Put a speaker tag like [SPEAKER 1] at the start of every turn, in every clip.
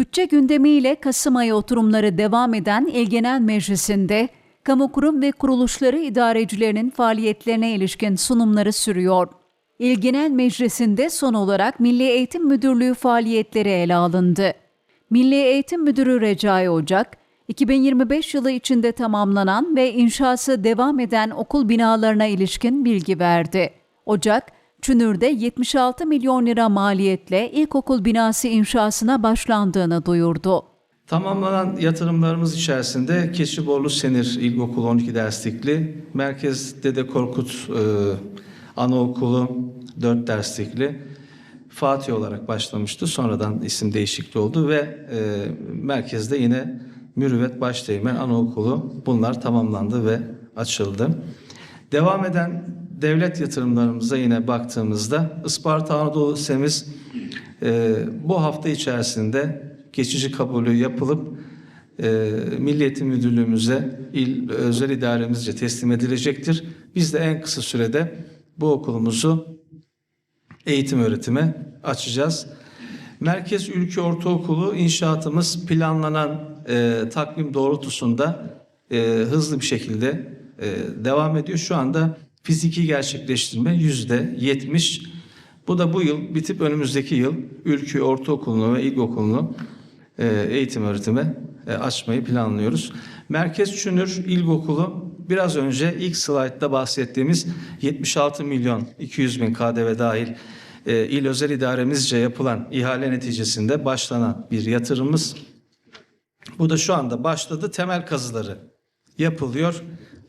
[SPEAKER 1] Bütçe gündemiyle Kasım ayı oturumları devam eden İl Genel Meclisi'nde kamu kurum ve kuruluşları idarecilerinin faaliyetlerine ilişkin sunumları sürüyor. İl Genel Meclisi'nde son olarak Milli Eğitim Müdürlüğü faaliyetleri ele alındı. Milli Eğitim Müdürü Recai Ocak, 2025 yılı içinde tamamlanan ve inşası devam eden okul binalarına ilişkin bilgi verdi. Ocak, Çünür'de 76 milyon lira maliyetle ilkokul binası inşasına başlandığını duyurdu.
[SPEAKER 2] Tamamlanan yatırımlarımız içerisinde Keçiborlu Senir İlkokulu 12 derslikli, Merkez Dede Korkut e, Anaokulu 4 derslikli, Fatih olarak başlamıştı. Sonradan isim değişikliği oldu ve e, merkezde yine Mürüvvet Başteğmen Anaokulu bunlar tamamlandı ve açıldı. Devam eden devlet yatırımlarımıza yine baktığımızda Isparta Anadolu Lisemiz e, bu hafta içerisinde geçici kabulü yapılıp e, Milli Eğitim Müdürlüğümüze, il özel idaremizce teslim edilecektir. Biz de en kısa sürede bu okulumuzu eğitim öğretime açacağız. Merkez Ülke Ortaokulu inşaatımız planlanan e, takvim doğrultusunda e, hızlı bir şekilde e, devam ediyor. Şu anda fiziki gerçekleştirme yüzde yetmiş. Bu da bu yıl bitip önümüzdeki yıl Ülkü Ortaokulu'nu ve İlkokulu'nu e, eğitim öğretime açmayı planlıyoruz. Merkez Çünür İlkokulu biraz önce ilk slaytta bahsettiğimiz 76 milyon 200 bin KDV dahil e, il özel idaremizce yapılan ihale neticesinde başlanan bir yatırımımız. Bu da şu anda başladı. Temel kazıları yapılıyor.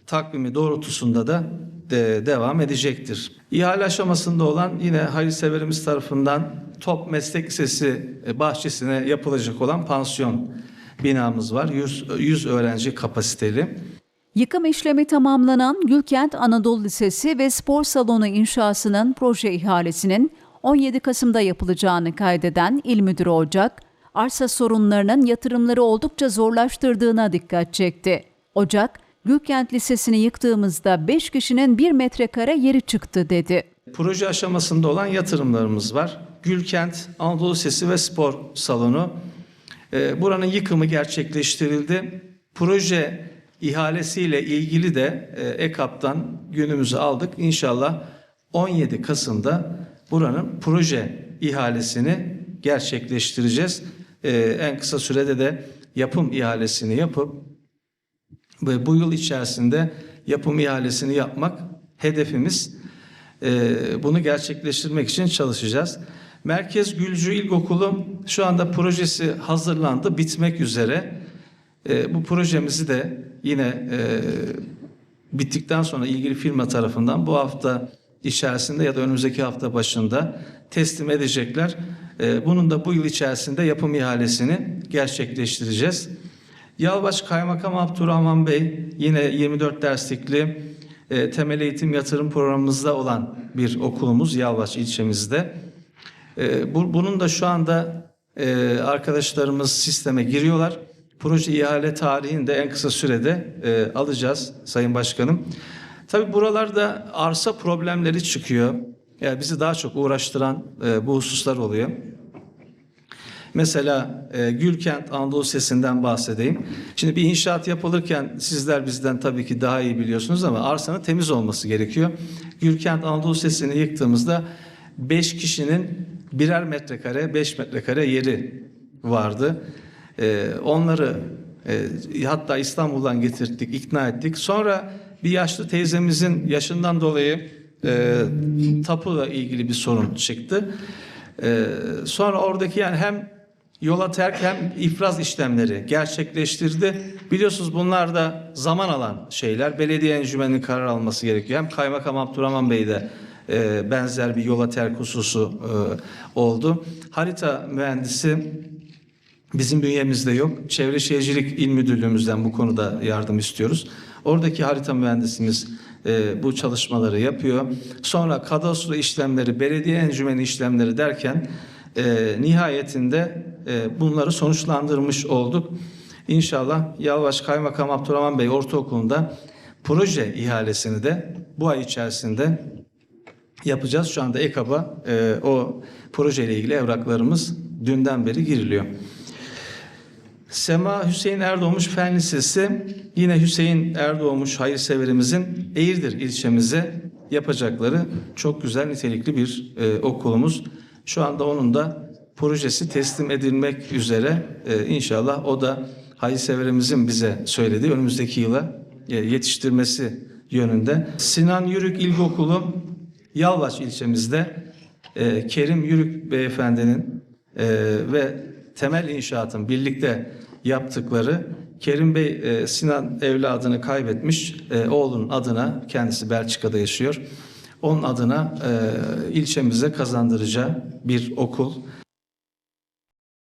[SPEAKER 2] Takvimi doğrultusunda da de devam edecektir. İhale aşamasında olan yine hayırseverimiz tarafından Top Meslek Lisesi e, bahçesine yapılacak olan pansiyon binamız var. 100, 100 öğrenci kapasiteli.
[SPEAKER 1] Yıkım işlemi tamamlanan Gülkent Anadolu Lisesi ve Spor Salonu inşasının proje ihalesinin 17 Kasım'da yapılacağını kaydeden İl Müdürü Ocak, arsa sorunlarının yatırımları oldukça zorlaştırdığına dikkat çekti. Ocak, Gülkent Lisesi'ni yıktığımızda 5 kişinin 1 metrekare yeri çıktı dedi.
[SPEAKER 2] Proje aşamasında olan yatırımlarımız var. Gülkent, Anadolu Lisesi ve Spor Salonu. Ee, Buranın yıkımı gerçekleştirildi. Proje ihalesiyle ilgili de e, EKAP'tan günümüzü aldık. İnşallah 17 Kasım'da buranın proje ihalesini gerçekleştireceğiz. Ee, En kısa sürede de yapım ihalesini yapıp bu yıl içerisinde yapım ihalesini yapmak hedefimiz. Ee, Bunu gerçekleştirmek için çalışacağız. Merkez Gülcü İlkokulu şu anda projesi hazırlandı, bitmek üzere. Ee, Bu projemizi de yine e, bittikten sonra ilgili firma tarafından bu hafta içerisinde ya da önümüzdeki hafta başında teslim edecekler. Ee, Bunun da bu yıl içerisinde yapım ihalesini gerçekleştireceğiz. Yalvaç Kaymakam Abdurrahman Bey yine 24 derslikli e, temel eğitim yatırım programımızda olan bir okulumuz Yalvaç ilçemizde. E, bu, bunun da şu anda e, arkadaşlarımız sisteme giriyorlar. Proje ihale tarihini de en kısa sürede e, alacağız Sayın Başkanım. Tabii buralarda arsa problemleri çıkıyor. Yani bizi daha çok uğraştıran e, bu hususlar oluyor. Mesela e, Gülkent Anadolu Sesi'nden bahsedeyim. Şimdi bir inşaat yapılırken sizler bizden tabii ki daha iyi biliyorsunuz ama arsanın temiz olması gerekiyor. Gülkent Anadolu Sesi'ni yıktığımızda 5 kişinin birer metrekare, 5 metrekare yeri vardı. E, onları e, hatta İstanbul'dan getirttik, ikna ettik. Sonra bir yaşlı teyzemizin yaşından dolayı e, tapuyla ilgili bir sorun çıktı. Ee, sonra oradaki yani hem yola terk hem ifraz işlemleri gerçekleştirdi. Biliyorsunuz bunlar da zaman alan şeyler. Belediye encümeninin karar alması gerekiyor. Hem Kaymakam Abdurrahman Bey de e, benzer bir yola terk hususu e, oldu. Harita mühendisi Bizim bünyemizde yok. Çevre Şehircilik İl Müdürlüğümüzden bu konuda yardım istiyoruz. Oradaki harita mühendisimiz e, bu çalışmaları yapıyor. Sonra kadastro işlemleri, belediye encümeni işlemleri derken e, nihayetinde bunları sonuçlandırmış olduk. İnşallah Yalvaç Kaymakam Abdurrahman Bey Ortaokulu'nda proje ihalesini de bu ay içerisinde yapacağız. Şu anda EKAB'a e, o projeyle ilgili evraklarımız dünden beri giriliyor. Sema Hüseyin Erdoğmuş Fen Lisesi yine Hüseyin Erdoğmuş hayırseverimizin Eğirdir ilçemize yapacakları çok güzel nitelikli bir e, okulumuz. Şu anda onun da projesi teslim edilmek üzere. E, inşallah o da hayırseverimizin bize söylediği önümüzdeki yıla e, yetiştirmesi yönünde. Sinan Yürük İlkokulu Yalvaç ilçemizde e, Kerim Yürük beyefendinin e, ve temel inşaatın birlikte yaptıkları Kerim Bey e, Sinan evladını kaybetmiş e, oğlunun adına kendisi Belçika'da yaşıyor. Onun adına e, ilçemize kazandıracağı bir okul.